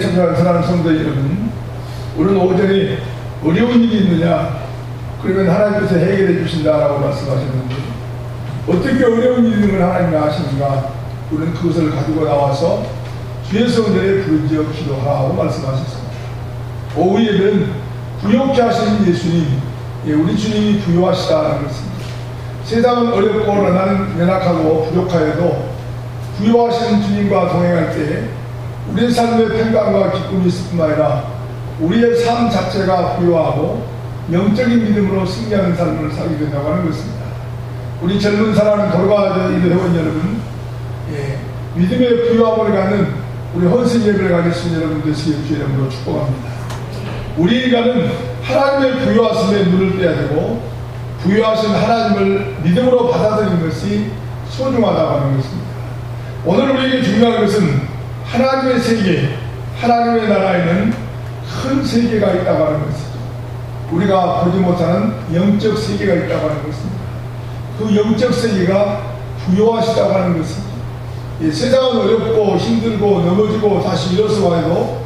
참여한 사랑하는 성도 여러분, 오늘 오전에 어려운 일이 있느냐? 그러면 하나님께서 해결해 주신다라고 말씀하셨는데 어떻게 어려운 일이 있는 걸 하나님이 아시는가? 우리는 그것을 가지고 나와서 주의 성전에 부르짖어 기도하라고 말씀하셨습니다. 오후 예배는 부욕케 하시는 예수님, 예, 우리 주님이 부유하시다는 것입니다. 세상은 어렵고 나는 연약하고 부족하여도 부유하신 주님과 동행할 때 우리의 삶에 평강과 기쁨이 있을 뿐만 아니라 우리의 삶 자체가 부유하고 영적인 믿음으로 승리하는 삶을 살게 된다고 하는 것입니다. 우리 젊은 사랑하는 될 회원 여러분, 예, 믿음의 부유함을 갖는 우리 헌신 예배를 가겠습니다. 여러분 되시길 주의 이름으로 축복합니다. 우리가는 하나님의 부유하심에 눈을 떼야 되고 부유하신 하나님을 믿음으로 받아들이는 것이 소중하다고 하는 것입니다. 오늘 우리에게 중요한 것은 하나님의 세계, 하나님의 나라에는 큰 세계가 있다고 하는 것이죠. 우리가 보지 못하는 영적 세계가 있다고 하는 것입니다. 그 영적 세계가 부여하시다고 하는 것입니다. 이 세상은 어렵고 힘들고 넘어지고 다시 일어서 와도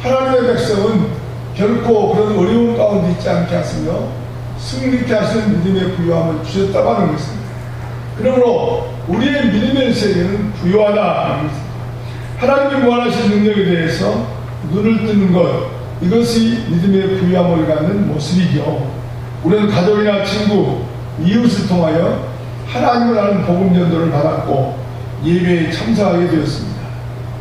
하나님의 백성은 결코 그런 어려운 가운데 있지 않게 하시며 승리케 하시는 믿음의 부유함을 주셨다고 하는 것입니다. 그러므로 우리의 믿음의 세계는 부유하다 하는 것입니다. 하나님의 무한하신 능력에 대해서 눈을 뜨는 것 이것이 믿음의 부유함을 갖는 모습이죠. 우리는 가족이나 친구, 이웃을 통하여 하나님을 아는 복음 전도를 받았고 예배에 참석하게 되었습니다.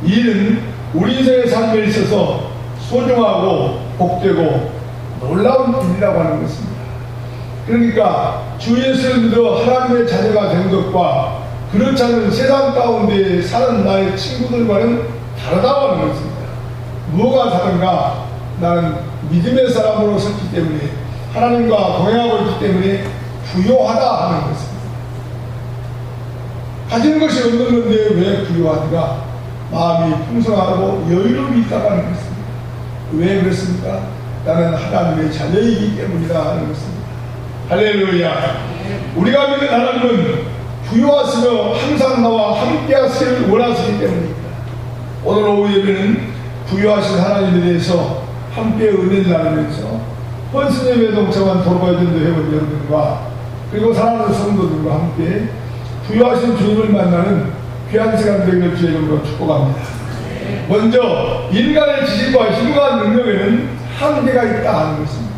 이 일은 우리 인생의 삶에 있어서 소중하고 복되고 놀라운 일이라고 하는 것입니다. 그러니까 주 예수를 믿어 하나님의 자녀가 된 것과 그렇지 않은 세상 가운데 사는 나의 친구들과는 다르다고 하는 것입니다. 무엇가 다른가? 나는 믿음의 사람으로 섰기 때문에 하나님과 동행하고 있기 때문에 부요하다 하는 것입니다. 가진 것이 없는 건데 왜 부요하는가? 마음이 풍성하고 여유로움이 있다고 하는 것입니다. 왜 그렇습니까? 나는 하나님의 자녀이기 때문이다 하는 것입니다. 할렐루야. 우리가 믿는 하나님은 부유하시며 항상 나와 함께 하시기를 원하시기 때문입니다. 오늘 오후 예배는 부유하신 하나님에 대해서 함께 은혜를 나누면서 헌신 예배에 동참한 돌바이전도 회원 여러분과 그리고 사랑하는 성도들과 함께 부유하신 주님을 만나는 귀한 시간 되기를 주의 이름으로 축복합니다. 먼저 인간의 지식과 힘과 능력에는 한계가 있다 하는 것입니다.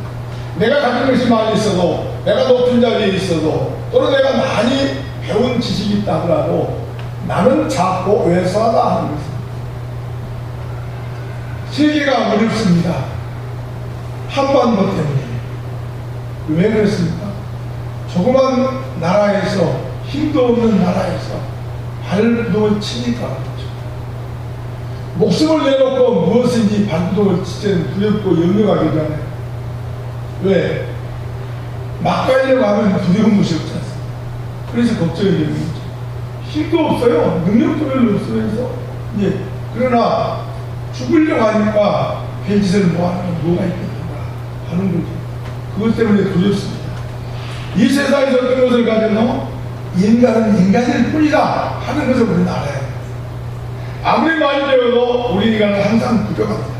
내가 가진 것이 많이 있어도 내가 높은 자리에 있어도 또는 내가 많이 배운 지식이 있다 하더라도 나는 작고 왜소하다 하는 것입니다. 세계가 어렵습니다. 한반도 때문에. 왜 그렇습니까? 조그만 나라에서 힘도 없는 나라에서 발동을 치니까 그렇죠. 목숨을 내놓고 무엇인지 발동을 치는 두렵고 염려하기 전에 왜? 막가이를 가면 두려운 것이 않습니까? 그래서 걱정이 되는 거죠. 힘도 없어요. 능력도 별로 없으면서. 예. 그러나 죽으려고 하니까 별짓을 뭐 하는 뭐가 있겠는가 하는 거죠. 그것 때문에 두렵습니다. 이 세상에서 어떤 것을 가져도 인간은 인간일 뿐이다 하는 것을 우리는 알아야 돼요. 아무리 많이 배워도 우리 인간은 항상 부족합니다.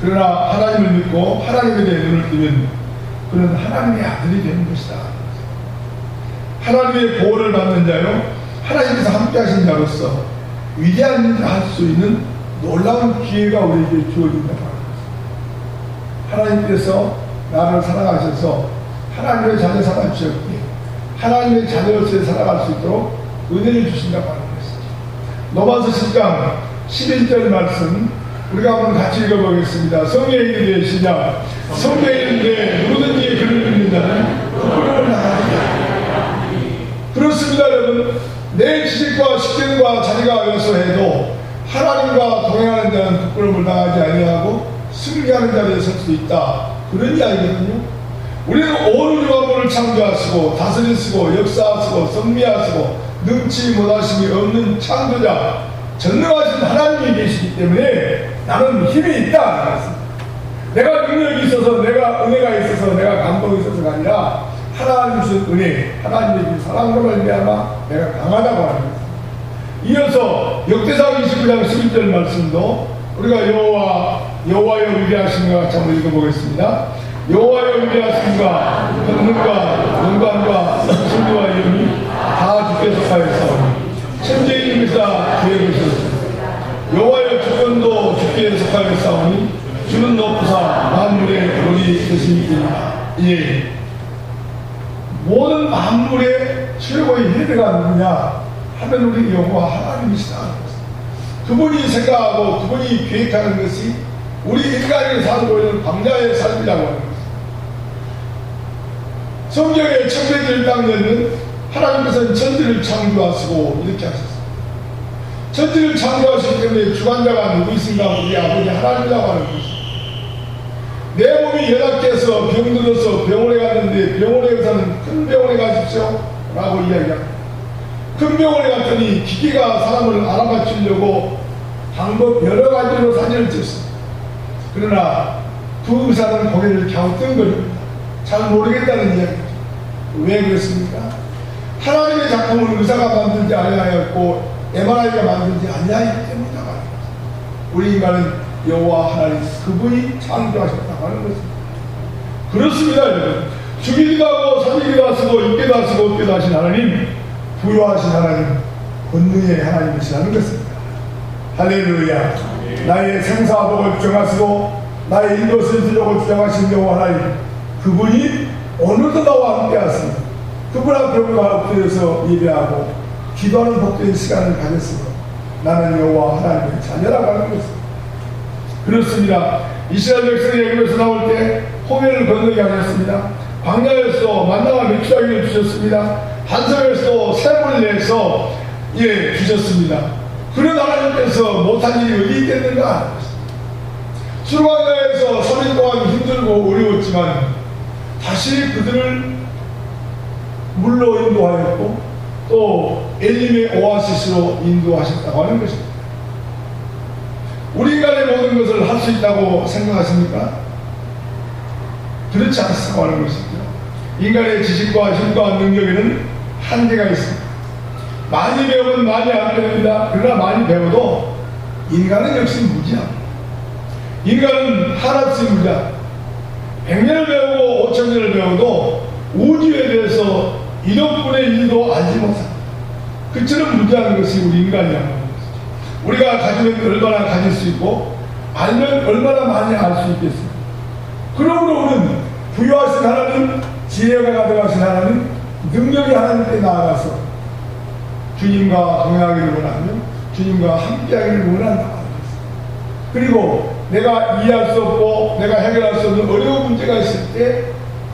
그러나 하나님을 믿고 하나님에 대해 눈을 뜨면 그는 하나님의 아들이 되는 것이다. 하나님의 보호를 받는 자요, 하나님께서 함께 하신 자로서 위대한 일을 할 수 있는 놀라운 기회가 우리에게 주어진다고 합니다. 하나님께서 나를 사랑하셔서 하나님의 자녀 삼아 주셨기에 하나님의 자녀로서 살아갈 수 있도록 은혜를 주신다고 하는 것이죠. 로마서 10장 11절 말씀 우리가 한번 같이 읽어보겠습니다. 성경에 있는데 시작. 성경에 있는데 누구든지 그를 믿는 자는 여러분. 내 지식과 식견과 자리가 왜소해도 하나님과 동행하는 자는 부끄러움을 당하지 아니하고 승리하는 자리에 설 수 있다. 그런 이야기거든요. 우리는 온 유아물을 창조하시고 다스리시고 역사하시고 성미하시고 능치 못하심이 없는 창조자 전능하신 하나님이 계시기 때문에 나는 힘이 있다. 내가 능력이 있어서 내가 은혜가 있어서 내가 감동이 있어서가 아니라 하나님 주신 은혜, 하나님의 그 사랑으로 말미암아 내가 강하다고 하는 것입니다. 이어서 역대상 29장 11절 말씀도 우리가 여호와 여호와여 위대하신가 같이 한번 읽어보겠습니다. 여호와여 위대하신가 권능과 영광과 승리와 이름이 다 주께 속하였사오니 천재이님이사 주의 것이었습니다. 여호와여 주권도 주께 속하였사오니 주는 높으사 만물의 권이 되시니이다. 예. 모든 만물의 최고의 헤드가 누구냐 하면 우리 여호와 하나님이시다. 그분이 생각하고 그분이 계획하는 것이 우리 인간이 살고 있는 광야의 삶이라고 하는 것입니다. 성경의 청백일 땅에는 하나님께서는 천지를 창조하시고 이렇게 하셨습니다. 천지를 창조하시기 때문에 주관자가 누구 있습니까? 우리 아버지 하나님이라고 하는 것입니다. 내 몸이 연약해서 병들어서 병원에 갔는데 병원에 가서는 큰 병원에 가십시오 라고 이야기합니다. 큰 병원에 갔더니 기계가 사람을 알아맞추려고 방법 여러 가지로 사진을 찍습니다. 그러나 그 의사는 고개를 갸우뚱거립니다. 잘 모르겠다는 이야기죠. 왜 그렇습니까? 하나님의 작품을 의사가 만들지 아니하였고 MRI가 만들지 아니하였기 때문이다. 우리 인간은 여호와 하나님 그분이 창조하셨다고 하는 것입니다. 그렇습니다, 여러분. 죽이기도 하고 살리기도 하시고 있기도 하시고 없기도 하신 하나님, 부여하신 하나님, 권능의 하나님이시라는 것입니다. 할렐루야. 나의 생사복을 주장하시고 나의 주려고 주장하신 여호와 하나님, 그분이 오늘도 나와 함께 하십니다. 그분 앞에 우리가 엎드려서 예배하고 기도하는 복된 시간을 가졌으며 나는 여호와 하나님의 자녀라고 하는 것입니다. 그렇습니다. 이스라엘 백성이 애굽에서 나올 때 홍해를 건너게 하셨습니다. 광야에서 만나와 맥주하기를 주셨습니다. 한성에서 샘을 내서 예 주셨습니다. 그런 하나님께서 못한 일이 어디 있겠는가? 수르광야에서 3일 동안 힘들고 어려웠지만 다시 그들을 물로 인도하였고 또 엘림의 오아시스로 인도하셨다고 하는 것입니다. 우리 인간의 모든 것을 할 수 있다고 생각하십니까? 그렇지 않다고 하는 것이죠. 인간의 지식과 힘과 능력에는 한계가 있습니다. 많이 배우면 많이 안 배웁니다. 그러나 많이 배워도 인간은 역시 무지합니다. 인간은 한없이 무지합니다. 100년을 배우고 5천년을 배워도 우주에 대해서 1억분의 1도 알지 못합니다. 그처럼 무지한 것이 우리 것이죠. 우리가 가지면 얼마나 가질 수 있고 알면 얼마나 많이 알 수 있겠습니까? 그러므로 우리는 부여하신 하나님, 지혜가 가져가신 하나님, 능력이 하나님께 나아가서 주님과 동행하기를 원하며 주님과 함께하기를 것입니다. 그리고 내가 이해할 수 없고 내가 해결할 수 없는 어려운 문제가 있을 때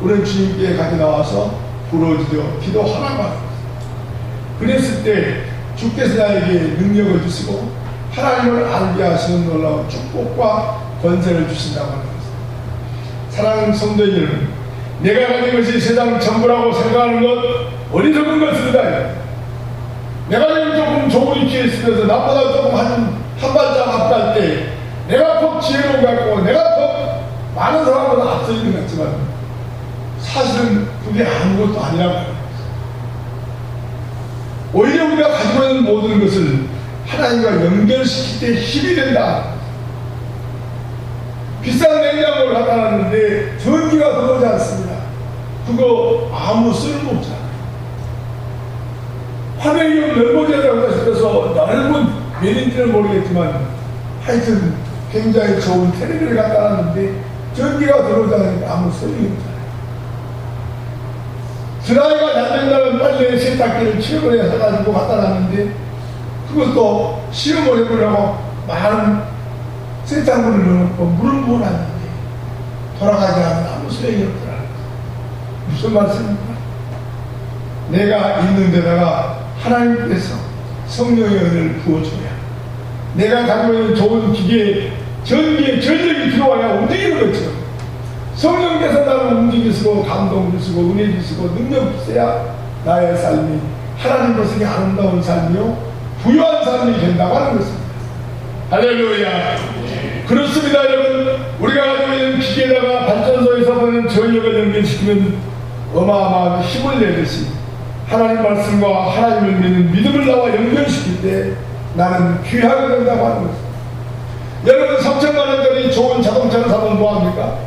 우리는 주님께 가져 나와서 부러지려 기도하라고 하는 것입니다. 그랬을 때 주께서 나에게 능력을 주시고 하나님을 알게 하시는 놀라운 축복과 권세를 주신다고 하는 것입니다. 사랑하는 성도 여러분, 내가 가진 것이 세상 전부라고 생각하는 것 어리석은 것입니다. 내가 지금 조금 좋은 위치에 있으면서 나보다 조금 한, 한 발짝 앞에 할때 내가 더 지혜로운 것 같고 내가 더 많은 사람보다 앞서 있는 것 같지만 사실은 그게 아무것도 아니라고. 오히려 우리가 가지고 있는 모든 것을 하나님과 연결시킬 때 힘이 된다. 비싼 냉장고를 갖다 놨는데 전기가 들어오지 않습니다. 그거 아무 쓸모 없잖아요. 화면이 넓어져라고 싶어서 넓은 면인지는 모르겠지만 하여튼 굉장히 좋은 텔레비를 갖다 놨는데 전기가 들어오지 않으니까 아무 소용이 없잖아요. 드라이가 잘 된다면 빨래 세탁기를 최근에 사가지고 갖다 놨는데 그것도 시험을 해보려고 많은 세탁물을 넣어놓고 물을 부어놨는데 돌아가지 않으면 아무 소용이 없더라. 무슨 말씀입니까? 내가 있는 데다가 하나님께서 성령의 은혜를 부어줘야 내가 가지고 있는 좋은 기계에 전기에 전력이 들어와야 움직이는 거죠. 성령께서 나를 움직이시고 감동 주시고 은혜 주시고 능력 주셔야 나의 삶이 하나님 것이 아름다운 삶이요 부유한 삶이 된다고 하는 것입니다. 할렐루야. 그렇습니다, 여러분. 우리가 가지고 있는 기계에다가 발전소에서 보는 전력을 연결시키면 어마어마한 힘을 내듯이 하나님 말씀과 하나님을 믿는 믿음을 나와 연결시킬 때 나는 귀하게 된다고 하는 것입니다. 여러분 3천만 원짜리 좋은 자동차를 사면 뭐합니까?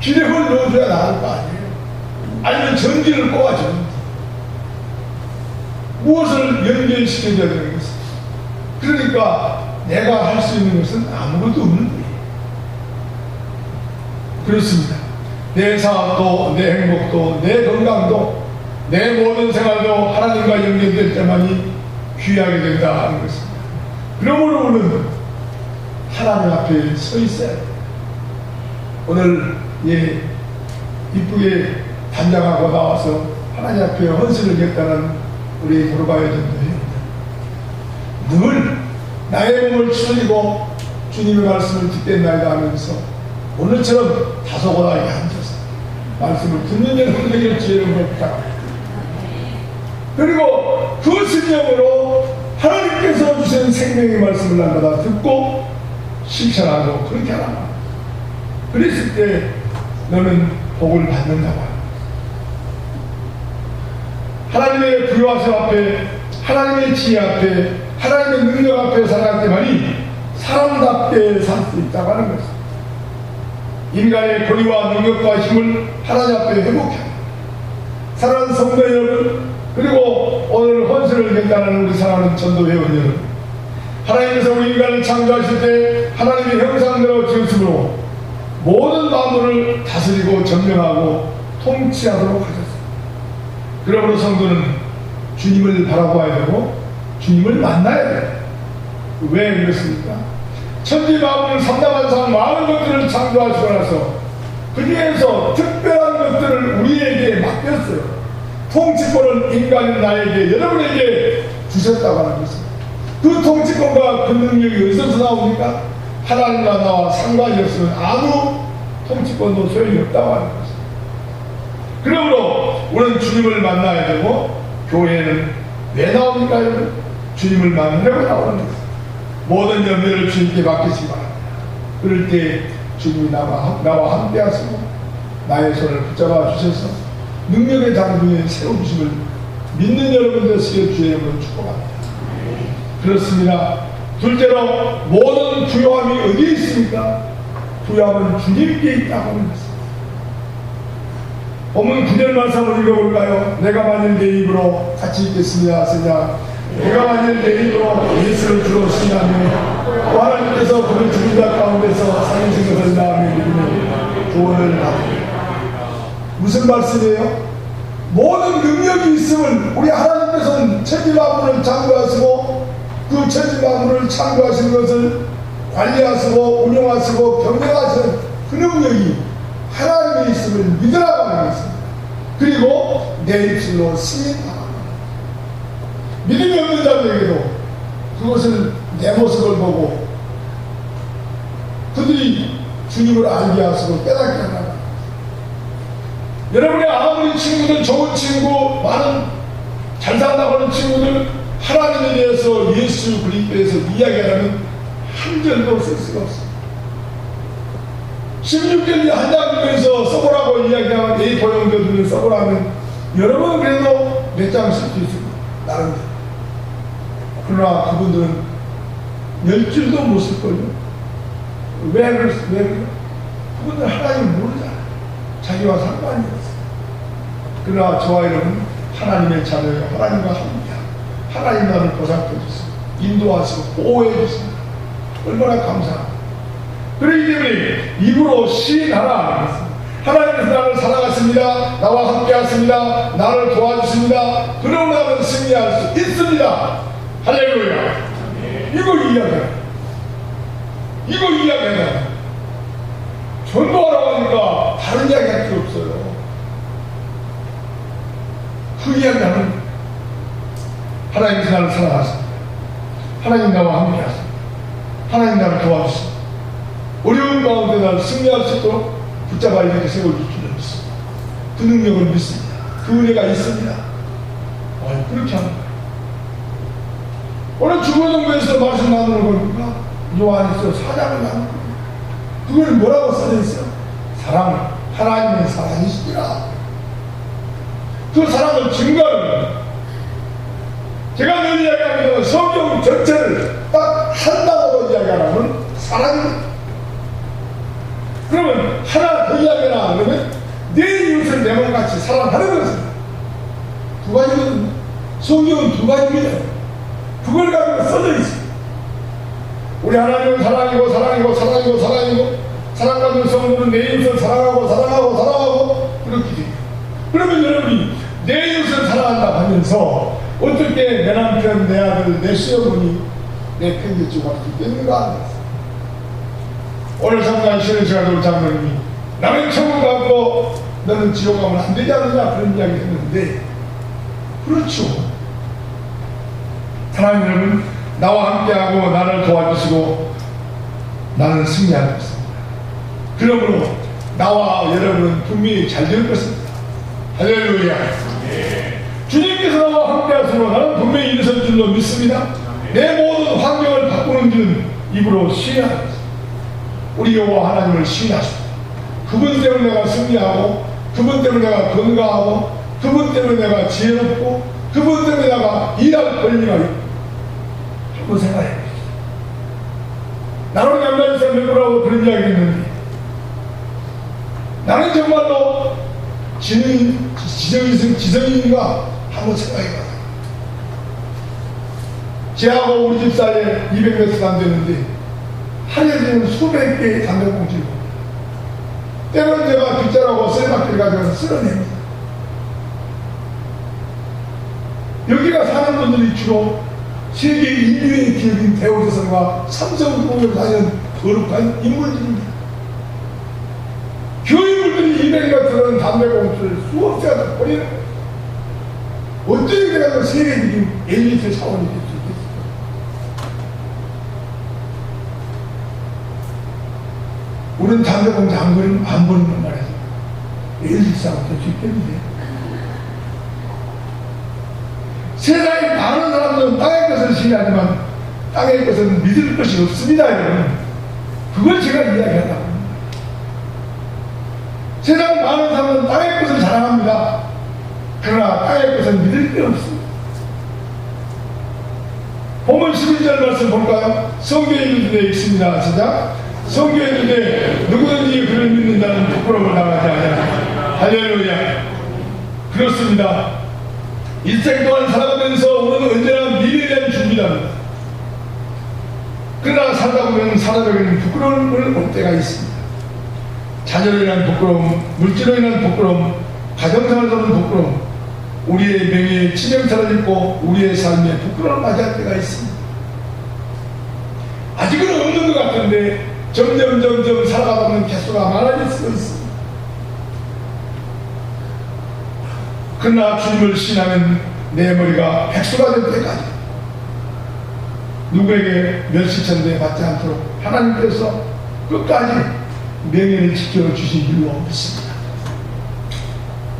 기름을 넣어줘야 나을 거 아니에요. 아니면 전기를 꼽아줘. 무엇을 연결시켜줘야 되는 것은? 그러니까 내가 할 수 있는 것은 아무것도 없는 거예요. 그렇습니다. 내 사업도, 내 행복도, 내 건강도, 내 모든 생활도 하나님과 연결될 때만이 귀하게 된다 하는 것입니다. 그러므로 우리는 하나님 앞에 서 있어야 돼요. 오늘 예 이쁘게 단장하고 나와서 하나님 앞에 헌신을 겠다는 우리 돌바의 전도입니다. 늘 나의 몸을 추리고 주님의 말씀을 듣겠나이다 하면서 오늘처럼 다소곳하게 앉아서 말씀을 듣는 여러분에게 지혜를 부탁합니다. 그리고 그 신념으로 하나님께서 주신 생명의 말씀을 날마다 듣고 실천하고 그렇게 하라. 그랬을 때 너는 복을 받는다고. 하나님의 부여하심 앞에 하나님의 지혜 앞에 하나님의 능력 앞에 살아갈 때만이 사람답게 살 수 있다고 하는 것입니다. 인간의 권위와 능력과 힘을 하나님 앞에 합니다. 사랑하는 성도 여러분 그리고 오늘 헌신을 결단하는 우리 사랑하는 전도 회원 여러분 하나님께서 우리 인간을 창조하실 때 하나님의 형상대로 지으심으로 모든 만물을 다스리고 점령하고 통치하도록 하셨습니다. 그러므로 성도는 주님을 바라보아야 되고 주님을 만나야 돼요. 왜 그렇습니까? 천지 만물을 삼다만상 많은 것들을 창조하시고 나서 그 중에서 특별한 것들을 우리에게 맡겼어요. 통치권을 인간인 나에게 여러분에게 주셨다고 하는 것입니다. 그 통치권과 그 능력이 어디서 나옵니까? 하나님과 나와 상관이 없으면 아무 통치권도 소용이 없다고 하는 것입니다. 그러므로 우리는 주님을 만나야 되고 교회는 왜 나옵니까 여러분? 주님을 만나려고 나오는 것입니다. 모든 연매를 주님께 맡기시기 바랍니다. 그럴 때 주님이 나와, 나와 함께 하시고 나의 손을 붙잡아 주셔서 능력의 장중에 세워주심을 믿는 여러분들 되시길 주의 이름으로 축복합니다. 그렇습니다. 둘째로 모든 부요함이 어디에 있습니까? 부요함은 주님께 있다고 하는 것입니다. 본문 9절 말씀을 읽어볼까요? 내가 만일 내 입으로 같이 읽겠습니다. 시작. 내가 만일 내 입으로 예수를 주로 신하며 또 하나님께서 그를 죽은 자 가운데서 살리신 것을 마음에 믿으면 구원을 받으리라. 무슨 말씀이에요? 모든 능력이 있음을 우리 하나님께서는 만물을 창조하시고 그 만물을 창조하신 것을 관리하시고 운영하시고 경영하시는 그 능력이 하나님의 있음을 믿으라고 하는 것입니다. 그리고 내 입술로 시인하라. 믿음이 없는 자들에게도 그것을 내 모습을 보고 그들이 주님을 알게 하시고 깨닫게 하라. 여러분의 아무리 친구들 좋은 친구 많은 잘 산다고 하는 친구들 하나님에 대해서 예수 그리스도에서 이야기하면 한 절도 쓸 수가 없습니다. 16절 한장에서 써보라고 이야기하면 A4 용도들을 써보라면 여러분 그래도 몇 장 쓸 수 있습니다. 나름대로. 그러나 그분들은 열 줄도 못 쓸걸요. 왜 그랬, 왜? 그분들 하나님 모르잖아요. 자기와 상관이 없어요. 그러나 저와 여러분 하나님의 자녀예요. 하나님과 함께 하나님 나를 보살펴 주시고 인도하시고 보호해 주십니다. 얼마나 감사합니다. 그렇기 때문에 입으로 시인하라. 하나님께서 나를 사랑하십니다. 나와 함께 하십니다. 나를 도와주십니다. 그러고 나면 승리할 수 있습니다. 할렐루야. 이거 이야기야. 이거 이야기야. 전도하라고 하니까 다른 이야기 할 필요 없어요. 그 이야기하는 하나님께서 나를 사랑하십니다. 하나님 나와 함께 하십니다. 하나님 나를 도와주십니다. 어려운 가운데 나를 승리할 수 있도록 붙잡아 이렇게 세워줄 줄을 믿습니다. 그 능력을 믿습니다. 그 은혜가 있습니다. 어, 그렇게 하는 거예요. 오늘 주거정부에서 말씀 나누는 겁니까? 요한에서 사장을 나누는 겁니다. 그걸 뭐라고 써져 있어요? 사랑, 하나님의 사랑이시니라. 그 사랑을 증거하는. 제가 늘 이야기합니다. 성경 전체를 딱 한 단어로 이야기하면 사랑입니다. 그러면 하나 더 이야기하라 그러면 내 이웃을 내 몸같이 사랑하는 것은 두 가지거든요. 성경은 두 가지입니다. 그걸 가지고 써져 있어요. 우리 하나님은 사랑이고 사랑이고 사랑이고 사랑이고 사랑받는 성도는 내 이웃을 사랑하고 사랑하고 사랑하고 그렇게 돼요. 그러면 여러분이 내 이웃을 사랑한다 하면서 어떻게 내 남편, 내 아들, 내 시어머니, 내 편집주가 할수 있는가? 오늘 쉬는 시간에 우리 장로님이 나는 천국 가고 너는 지옥 가면 안 되지 않느냐 그런 이야기 했는데 그렇죠. 사랑하는 여러분 나와 함께하고 나를 도와주시고 나는 승리할 것입니다. 그러므로 나와 여러분은 분명히 잘 될 것입니다. 할렐루야. 주님께서 나와 함께 하시고 나는 분명히 일어설 줄로 믿습니다. 내 모든 환경을 바꾸는 길은 입으로 시인하는 우리 여호와 하나님을 시인하십니다. 그분 때문에 내가 승리하고 그분 때문에 내가 건강하고 그분 때문에 내가 지혜롭고 그분 때문에 내가 일할 권리가 있고 한번 생각해 보십시오. 나는 양다리사 멤버라고 그런 이야기 했는데 나는 정말로 지능, 지정인, 지성인가 한번 생각해 봐요. 제하고 우리 집 사이에 200m도 안 되는데 지금 수백 개의 봅니다. 때로는 제가 빗자라고 쇠막기를 가져가서 쓸어냅니다. 여기가 사는 분들이 주로 세계 인류의 기업인 대우조선과 삼성그룹을 다니는 거룩한 인물들입니다. 교인들이 200여 들어는 담배꽁초를 수없이 가서 버리는 거예요. 어떻게 내가 그 세계적인 엘리트 있겠습니까? 우리는 안 버리는, 안 버리는 말이죠. 엘리트 사원 될수 있겠는데. 세상에 많은 사람들은 땅의 것을 신뢰하지만 땅의 것은 믿을 것이 없습니다, 여러분. 그걸 제가 이야기하려고 합니다. 세상 많은 사람은 땅의 것을 자랑합니다. 그러나 땅의 것은 믿을 게 없습니다. 본문 11절 말씀 볼까요? 성경에 있습니다. 시작. 성경에 있는 데 누구든지 그를 믿는 자는 부끄러움을 당하지 않냐. 할렐루야. 그렇습니다. 일생 동안 살아가면서 우리는 언제나 미래에 대한 준비를 합니다. 그러나 살다 보면 살아가기는 부끄러움을 올 때가 있습니다. 자녀로 인한 부끄러움, 물질로 인한 부끄러움, 가정생활로 인한 부끄러움, 우리의 명예에 치명타를 입고 우리의 삶에 부끄러움을 맞이할 때가 있습니다. 아직은 없는 것 같은데 점점 점점 살아가다 보면 개수가 많아질 수 있습니다. 그러나 주님을 신하면 내 머리가 백수가 될 때까지 누구에게 멸시천대 받지 않도록 하나님께서 끝까지 명예를 지켜주신 이유가 없습니다.